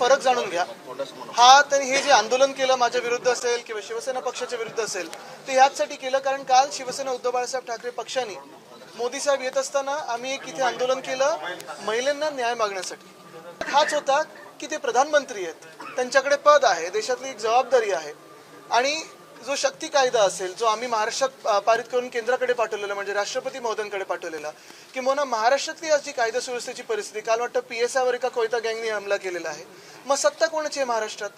फरक जाणून घ्या. हा तर हे जे आंदोलन केलं माझ्या विरुद्ध असेल किंवा शिवसेना पक्षाच्या विरुद्ध असेल ते ह्याचसाठी केलं कारण काल शिवसेना उद्धव बाळासाहेब ठाकरे पक्षाने मोदी साहेब येत असताना आम्ही एक इथे आंदोलन केलं महिलांना न्याय मागण्यासाठी. हाच होता की ते प्रधानमंत्री आहेत. त्यांच्याकडे पद आहे देशातली एक जबाबदारी आहे. आणि जो शक्ती कायदा असेल जो आम्ही महाराष्ट्रात पारित करून केंद्राकडे पाठवलेला म्हणजे राष्ट्रपती महोदयांकडे पाठवलेला किंवा महाराष्ट्रातली आज जी कायदा सुव्यवस्थेची परिस्थिती काल वाटतं पी एस आयवर एका कोयता गँगने हमला केलेला आहे. मग सत्ता कोणाची आहे महाराष्ट्रात?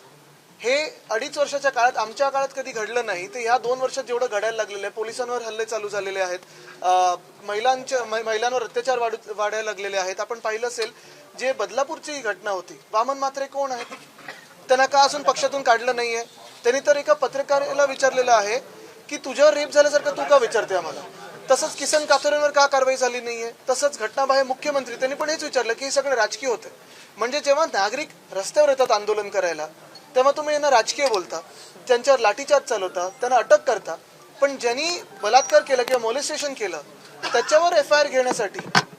हे अडीच वर्षाच्या काळात आमच्या काळात कधी घडलं नाही. तर ह्या दोन वर्षात जेवढं घडायला लागलेलं आहे पोलिसांवर हल्ले चालू झालेले आहेत. महिलांच्या मै- महिलांवर अत्याचार वाढू वाढायला लागलेले आहेत. आपण पाहिलं असेल जे बदलापूरची घटना होती वामन मात्रे कोण आहेत? त्यांना का अजून पक्षातून काढलं नाहीये? त्यांनी तर एका पत्रकाराला विचारलेलं आहे की तुझ्यावर रेप झाल्यासारखं तू का विचारते आम्हाला? तसंच किसन कातोरेंवर का कारवाई झाली नाहीये? तसंच घटनाबाह्य मुख्यमंत्री त्यांनी पण हेच विचारलं की हे सगळं राजकीय होतं. म्हणजे जेव्हा नागरिक रस्त्यावर येतात आंदोलन करायला तेव्हा तुम्ही यांना राजकीय बोलता त्यांच्यावर लाठीचार्ज चालवता त्यांना अटक करता. पण ज्यांनी बलात्कार केला किंवा मोलेस्टेशन केलं त्याच्यावर एफ आय आर घेण्यासाठी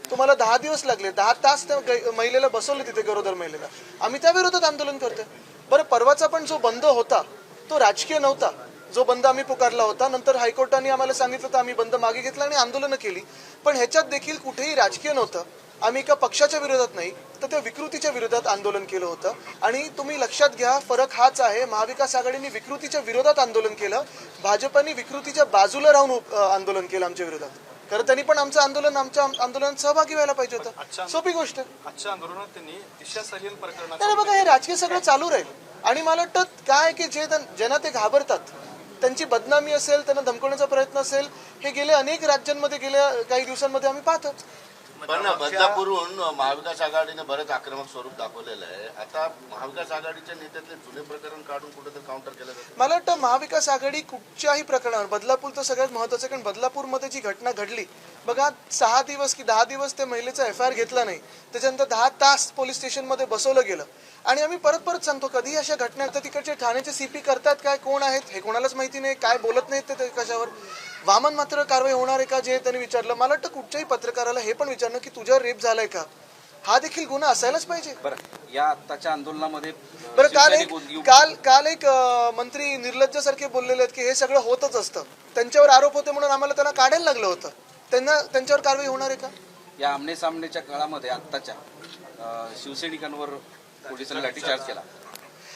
तुम्हाला दहा दिवस लागले. दहा तास त्या महिलेला बसवले तिथे गरोदर महिलेला. आम्ही त्या विरोधात आंदोलन करतोय. बरं परवाचा पण जो बंद होता तो राजकीय नव्हता. जो बंद आम्ही पुकारला होता नंतर हायकोर्टाने आम्हाला सांगितलं तर आम्ही बंद मागे घेतला आणि आंदोलनं केली. पण ह्याच्यात देखील कुठेही राजकीय नव्हतं. आम्ही एका पक्षाच्या विरोधात नाही तर त्या विकृतीच्या विरोधात आंदोलन केलं होतं. आणि तुम्ही लक्षात घ्या फरक हाच आहे महाविकास आघाडीने विकृतीच्या विरोधात आंदोलन केलं भाजपाने विकृतीच्या बाजूला राहून आंदोलन केलं आमच्या विरोधात. खरं त्यांनी पण आमचं आंदोलन आमच्या आंदोलनात सहभागी व्हायला पाहिजे होतं. सोपी गोष्ट. आजच्या आंदोलनात त्यांनी दिशा प्रकरणात बघा हे राजकीय सगळं चालू राहील. आणि मला वाटतं काय की जे ज्यांना ते घाबरतात त्यांची बदनामी असेल त्यांना धमकवण्याचा प्रयत्न असेल हे गेल्या अनेक राज्यांमध्ये गेल्या काही दिवसांमध्ये आम्ही पाहतो पण बदलापूरहून महाविकास आघाडीने बरेच आक्रमक स्वरूप दाखवलेलं आहे. आता महाविकास आघाडीच्या नेत्यातले जुने प्रकरण काढून कुठेतरी काउंटर केलं जातं? मला वाटतं महाविकास आघाडी कुठच्याही प्रकरणावर बदलापूर तर सगळ्यात महत्वाचं कारण बदलापूरमध्ये जी घटना घडली बघा सहा दिवस की दहा दिवस त्या महिलेचा एफ आय आर घेतला नाही. त्याच्यानंतर दहा तास पोलीस स्टेशनमध्ये बसवलं गेलं. आणि आम्ही परत परत सांगतो कधी अशा घटना तिकडचे ठाण्याचे सीपी करतात काय कोण आहेत हे कोणालाच माहिती नाही काय बोलत नाहीत ते- ते कशावर? वामन मात्र कारवाई होणार आहे का जे त्यांनी विचारलं? मला वाटतं कुठच्याही पत्रकाराला हे पण विचारणं की तुझ्यावर रेप झालाय का? हा देखील गुन्हा असायलाच पाहिजे. बरं या आत्ताच्या आंदोलनामध्ये बरं काल एक काल काल एक मंत्री निर्लज्जासारखे बोललेले आहेत की हे सगळं होतच असतं. त्यांच्यावर आरोप होते म्हणून आम्हाला त्यांना काढायला लागलं होतं. त्यांना त्यांच्यावर कारवाई होणार आहे का? या आमने सामनेच्या काळामध्ये आत्ताच्या शिवसैनिकांवर पोलिसांनी लाठीचार्ज केला.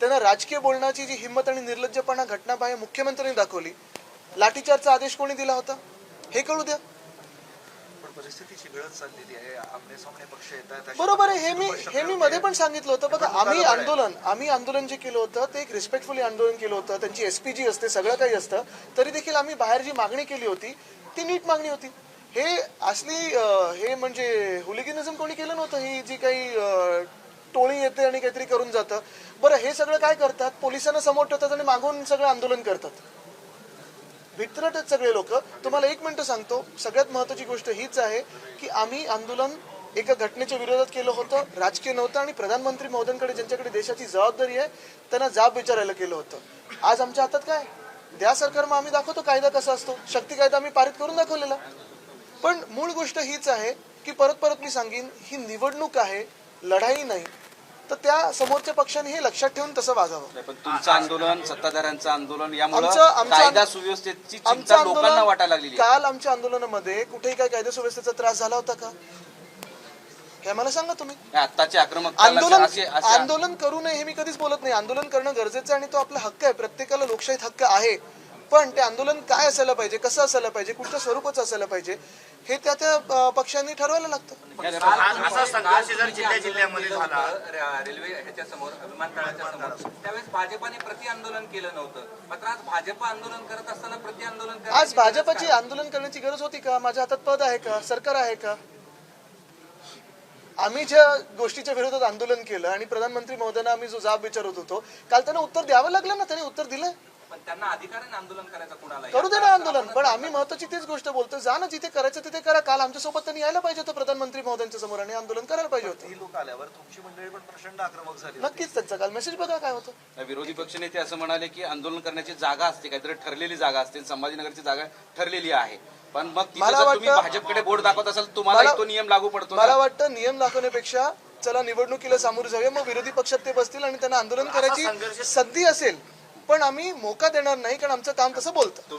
त्यांना राजकीय बोलण्याची जी हिंमत आणि निर्लज्जपणा घटनाबाह्य मुख्यमंत्र्यांनी दाखवली लाठीचार्जचा आदेश कोणी दिला होता? हे कळू द्या. बरोबर आहे हे मी हे मी मध्ये पण सांगितलं होतं. बघा आम्ही आंदोलन आम्ही आंदोलन जे केलं होतं ते एक रिस्पेक्टफुली आंदोलन केलं होतं. त्यांची एसपी जी असते सगळं काही असतं. तरी देखील आम्ही बाहेर जी मागणी केली होती ती नीट मागणी होती. हे असली हे म्हणजे हुलिगिनिझम कोणी केलं नव्हतं? ही जी काही टोळी येते आणि काहीतरी करून जातं. बरं हे सगळं काय करतात? पोलिसांना समोर ठेवतात आणि मागून सगळं आंदोलन करतात. भित्रटच सगळे लोक. तुम्हाला एक मिनिट सांगतो. सगळ्यात महत्वाची गोष्ट हीच आहे की आम्ही आंदोलन एका घटनेच्या विरोधात केलं होतं राजकीय नव्हतं आणि प्रधानमंत्री महोदयांकडे ज्यांच्याकडे देशाची जबाबदारी आहे त्यांना जाब विचारायला केलं होतं. आज आमच्या हातात काय? द्या सरकार मग आम्ही दाखवतो कायदा कसा असतो. शक्ती कायदा आम्ही पारित करून दाखवलेला. पण मूळ गोष्ट हीच आहे की परत परत मी सांगेन ही निवडणूक आहे लढाई नाही. तर त्या समोरच्या पक्षाने हे लक्षात ठेवून तसं वागावं. पण तुमचं आंदोलन सत्ताधाऱ्यांचं आंदोलन यामुळे कायदा सुव्यवस्थेची चिंता लोकांना वाटायला लागलेली आहे. काल आमच्या आंदोलनामध्ये कुठेही काय कायदा सुव्यवस्थेचा त्रास झाला होता का? हे मला सांगा तुम्ही. आत्ताचे आक्रमक आंदोलन आंदोलन करू नये हे मी कधीच बोलत नाही. आंदोलन करणं गरजेचं आहे आणि तो आपला हक्क आहे. प्रत्येकाला लोकशाहीत हक्क आहे. पण ते आंदोलन काय असायला पाहिजे कसं असायला पाहिजे कुठच्या स्वरूपाचं असायला पाहिजे हे त्या त्या पक्षांनी ठरवायला लागतं. असा संघर्ष जर जिल्ह्या जिल्ह्यामध्ये झाला. रेल्वे ह्याच्या समोर विमानतळाच्या समोर त्यावेळेस भाजपाने प्रति आंदोलन केलं नव्हतं. मात्र आज भाजप आंदोलन करत असताना प्रति आंदोलन आज भाजपाची? आंदोलन करण्याची गरज होती का? माझ्या हातात पद आहे का? सरकार आहे का? आम्ही ज्या गोष्टीच्या विरोधात आंदोलन केलं आणि प्रधानमंत्री महोदयांना आम्ही जो जाब विचारत होतो काल त्यांना उत्तर द्यावं लागलं ना? त्यांनी उत्तर दिलं? पण त्यांना आंदोलन करायचं कुणाला करू दे ना आंदोलन पण आम्ही महत्वाची तीच गोष्ट बोलतो जा ना जिथे करायचं तिथे करा. काल आमच्यासोबत त्यांनी यायला पाहिजे होतं प्रधानमंत्री महोदयांच्या समोर आणि आंदोलन करायला पाहिजे होतं. ही लोक आल्यावर तुमची मंडळी पण प्रचंड आक्रमक झाली नक्कीच त्यांचा काल मेसेज बघा काय होतं. विरोधी पक्षनेते असं म्हणाले की आंदोलन करण्याची जागा असते काहीतरी ठरलेली जागा असते संभाजीनगरची जागा ठरलेली आहे. पण मग मला वाटतं- भाजपकडे बोट दाखवत असाल तुम्हाला तो नियम लागू पडतो? मला वाटतं नियम दाखवण्यापेक्षा चला निवडणुकीला सामोरे जाऊया. मग विरोधी पक्षात ते बसतील आणि त्यांना आंदोलन करायची संधी असेल. पण आम्ही मोका देणार नाही कारण आमचं काम तसं बोलतं.